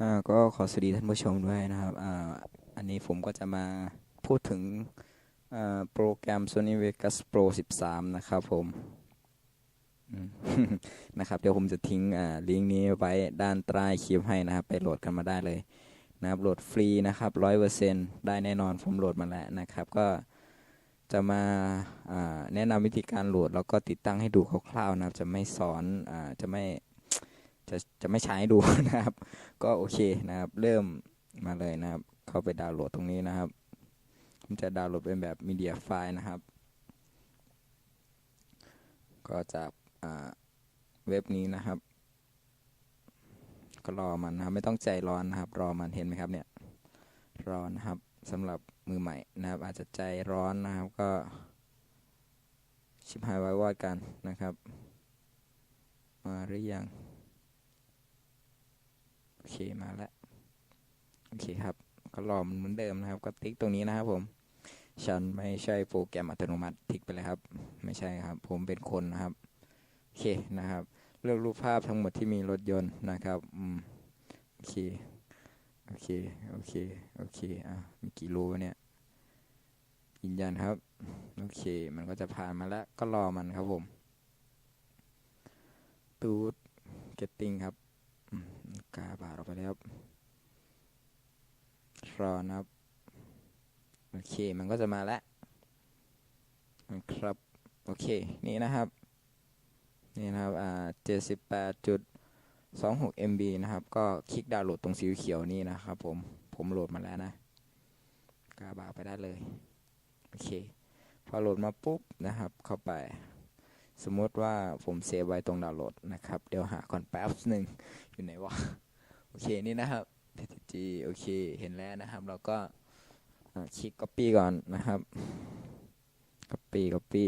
อ่าก็ขอสวัสดีท่านผู้ชมด้วยนะครับอ่าอันนี้ผมก็จะมาพูดถึงอ่าโปรแกรม Sony Vegas Pro 13 นะครับผมนะครับ เดี๋ยวผมจะทิ้งอ่าลิงก์นี้ไว้ด้านใต้คลิปให้นะครับ ไปโหลดกันมาได้เลยนะครับโหลดฟรีนะครับ100%ได้แน่นอนผมโหลดมาแล้วนะครับ ก็จะมาาแนะนำวิธีการโหลดแล้วก็ติดตั้งให้ดูคร่าวๆนะครับ จะไม่สอนอจะไม่ จะจะไม่ใช้ให้ดูนะครับ ก็โอเคนะครับ เริ่มมาเลยนะครับ เข้าไปดาวน์โหลดตรงนี้นะครับผมจะดาวน์โหลดเป็นแบบมีเดียไฟล์นะครับ ก็จากอ่าเว็บนี้นะครับ ก็รอมันนะครับ ไม่ต้องใจร้อนนะครับ รอมันเห็นไหมครับเนี่ยรอนะครับสำหรับมือใหม่นะครับ อาจจะใจร้อนนะครับก็ชิบหายไว้วอดกันนะครับ มาหรือยัง โอเคมาแล้วโอเคครับก็รอมันเหมือนเดิมนะครับ ก็ติ๊กตรงนี้นะครับผม ฉันไม่ใช่โปรแกรมอัตโนมัติติ๊กไปเลยครับ ไม่ใช่ครับ ผมเป็นคนนะครับโอเคนะครับ เลือกรูปภาพทั้งหมดที่มีรถยนต์นะครับอืมโอเคโอเคโอเคโอเคอะมีกี่รูเนี่ยยืนยันครับโอเค มันก็จะผ่านมาแล้วก็รอมันครับผมตูด getting ครับ กาบาดออกไปแล้วครอนะครับโอเค มันก็จะมาแล้วครับ โอเค นี่นะครับ นี่นะครับ อ่าเจ็ดสิบแปดจุดสองหก MB นะครับ ก็คลิกดาวน์โหลดตรงสีเขียวนี่นะครับผม ผมโหลดมาแล้วนะ กาบาไปได้เลย โอเค พอโหลดมาปุ๊บนะครับ เข้าไป สมมติว่าผมเซฟไว้ตรงดาวน์โหลดนะครับ เดี๋ยวหาก่อนแป๊บหนึ่งอยู่ไหนวะ โอเคนี่นะครับ PTG โอเค เห็นแล้วนะครับ เราก็คลิก copy ก่อนนะครับ copy copy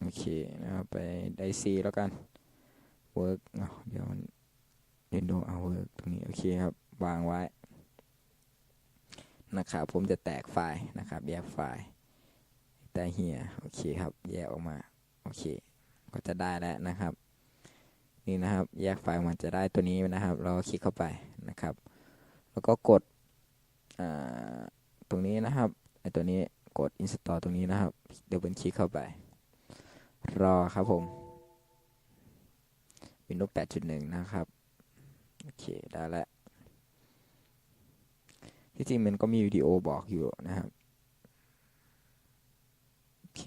โอเคนะครับ ไปได้ C แล้วกัน work เดี๋ยวเดี๋ยวดูเอา work ตรงนี้ โอเคครับ วางไว้ นะครับ ผมจะแตกไฟล์นะครับ แยกไฟล์แต่เฮียโอเคครับ แยกออกมา โอเค ก็จะได้แล้วนะครับ นี่นะครับ แยกไฟล์มันจะได้ตัวนี้นะครับ เราก็คลิกเข้าไปนะครับ แล้วก็กดตรงนี้นะครับไอตัวนี้กด install ตรงนี้นะครับ เดี๋ยวเป็นคลิกเข้าไป รอครับผม Windows 8.1 นะครับ โอเค ได้แล้ว ที่จริงมันก็มีวิดีโอบอกอยู่นะครับ โอเค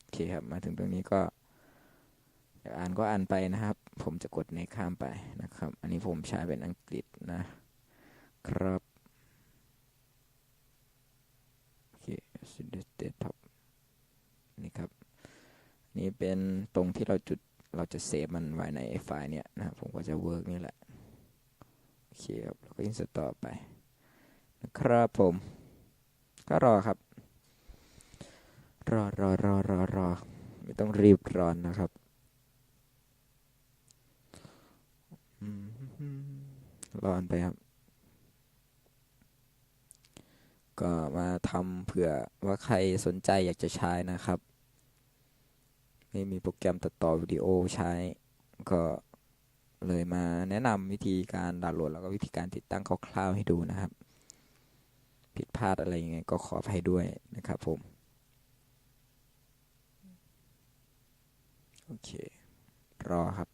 โอ เคครับ มาถึงตรงนี้ก็อยากอ่านก็อ่านไปนะครับ ผมจะกดในข้ามไปนะครับ อันนี้ผมใช้เป็นอังกฤษนะครับ โอเคส desktop นี่ครับ นี่เป็นตรงที่เราจุดเราจะเซฟมันไว้ในไฟล์เนี่ยนะครับผมก็จะเวิร์กนี่แหละ โอเคครับแล้วก็อินสตอลไป นะครับผม ก็รอครับ รอรอรอรอรอไม่ต้องรีบร้อนนะครับอืมรอนไปครับ ก็มาทำเผื่อว่าใครสนใจอยากจะใช้นะครับ ไม่มีโปรแกรมตัดต่อวิดีโอใช้ ก็เลยมาแนะนำวิธีการดาวน์โหลด แล้วก็วิธีการติดตั้งคร่าวๆให้ดูนะครับ ผิดพลาดอะไรยังไงก็ขออภัยด้วยนะครับผม โอเค รอครับ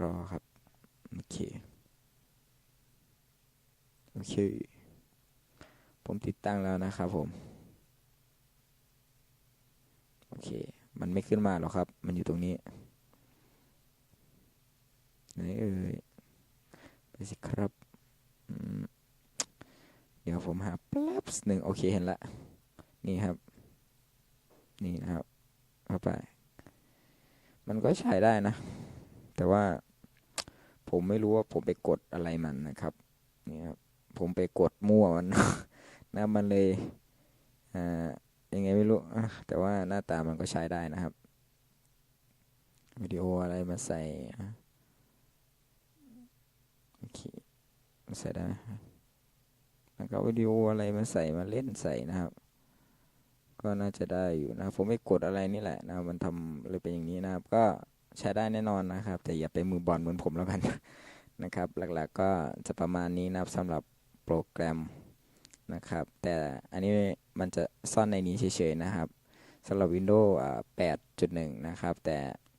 รอครับ โอเค โอเค ผมติดตั้งแล้วนะครับผม โอเค มันไม่ขึ้นมาหรอกครับ มันอยู่ตรงนี้ไหนเอ่ยไปสิครับเดี๋ยวผมหาแป๊บหนึ่งโอเคเห็นละ นี่ครับ นี่นะครับ เข้าไป มันก็ใช้ได้นะ แต่ว่าผมไม่รู้ว่าผมไปกดอะไรมันนะครับ นี่ครับ ผมไปกดมั่วมันนะมันเลยอ่ายังไงไม่รู้แต่ว่าหน้าตามันก็ใช้ได้นะครับวิดีโออะไรมาใส่โอเคใส่ได้แล้วก็วิดีโออะไรมาใส่มาเล่นใส่นะครับ ก็น่าจะได้อยู่นะผมไม่กดอะไรนี่แหละนะมันทำเลยเป็นอย่างนี้นะครับ ก็ใช้ได้แน่นอนนะครับ แต่อย่าไปมือบอลเหมือนผมแล้วกันนะครับ หลักๆก็จะประมาณนี้นะครับสำหรับโปรแกรมนะครับ แต่อันนี้มันจะซ่อนในนี้เฉยๆนะครับสำหรับ Windows 8.1 นะครับ แต่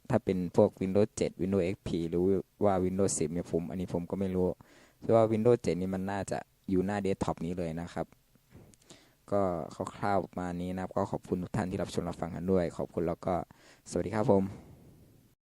ถ้าเป็นพวก Windows 7 Windows XP หรือว่า Windows 10เนี่ยผม อันนี้ผมก็ไม่รู้เพราะว่า Windows 7 นี่มันน่าจะอยู่หน้าเดสก์ท็อปนี้เลยนะครับ ก็คร่าวๆประมาณนี้นะครับ ก็ขอบคุณทุกท่านที่รับชมรับฟังกันด้วย ขอบคุณแล้วก็สวัสดีครับผม